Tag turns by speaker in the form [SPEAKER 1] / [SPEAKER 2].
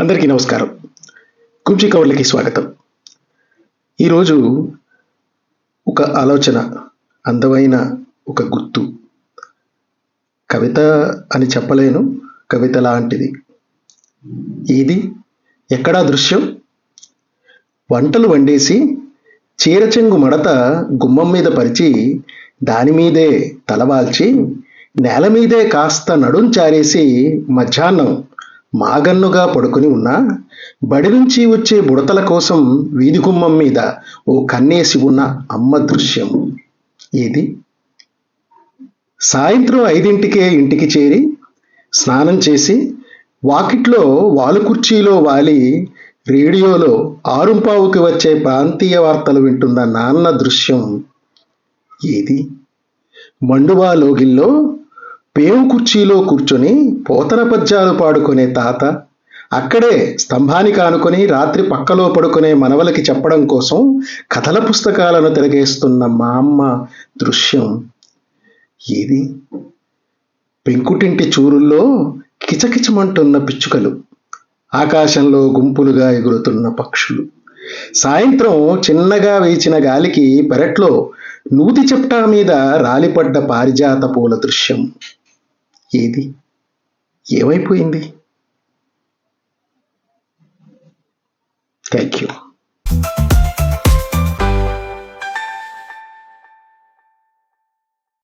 [SPEAKER 1] అందరికీ నమస్కారం. కుంచి కవర్లకి స్వాగతం. ఈరోజు ఒక ఆలోచన అందమైన ఒక గుర్తు. కవిత అని చెప్పలేను కవిత లాంటిది. ఏది? ఎక్కడా దృశ్యం? వంటలు వండేసి చీరచెంగు మడత గుమ్మం మీద పరిచి దాని మీదే తలవాల్చి నేల మీదే కాస్త నడుం చారేసి మధ్యాహ్నం మాగన్నుగా పడుకుని ఉన్న బడి నుంచి వచ్చే బుడతల కోసం వీధి గుమ్మం మీద ఓ కన్నేసి ఉన్న అమ్మ దృశ్యం. ఏది? సాయంత్రం ఐదింటికే ఇంటికి చేరి స్నానం చేసి వాకిట్లో వాలు కుర్చీలో వాలి రేడియోలో ఆరుంపావుకి వచ్చే ప్రాంతీయ వార్తలు వింటున్న నాన్న దృశ్యం. ఏది? మండువా లోగిల్లో పేవు కుర్చీలో కూర్చొని పోతన పద్యాలు పాడుకునే తాత అక్కడే స్తంభానికి ఆనుకొని రాత్రి పక్కలో పడుకునే మనవలకి చెప్పడం కోసం కథల పుస్తకాలను తిరగేస్తున్న మా అమ్మ దృశ్యం. ఏది? పెంకుటింటి చూరుల్లో కిచకిచమంటున్న పిచ్చుకలు ఆకాశంలో గుంపులుగా ఎగురుతున్న పక్షులు. సాయంత్రం చిన్నగా వేచిన గాలికి పెరట్లో నూతి చెప్టా మీద రాలిపడ్డ పారిజాత పూల దృశ్యం. ఏది? ఏమైపోయింది? Thank you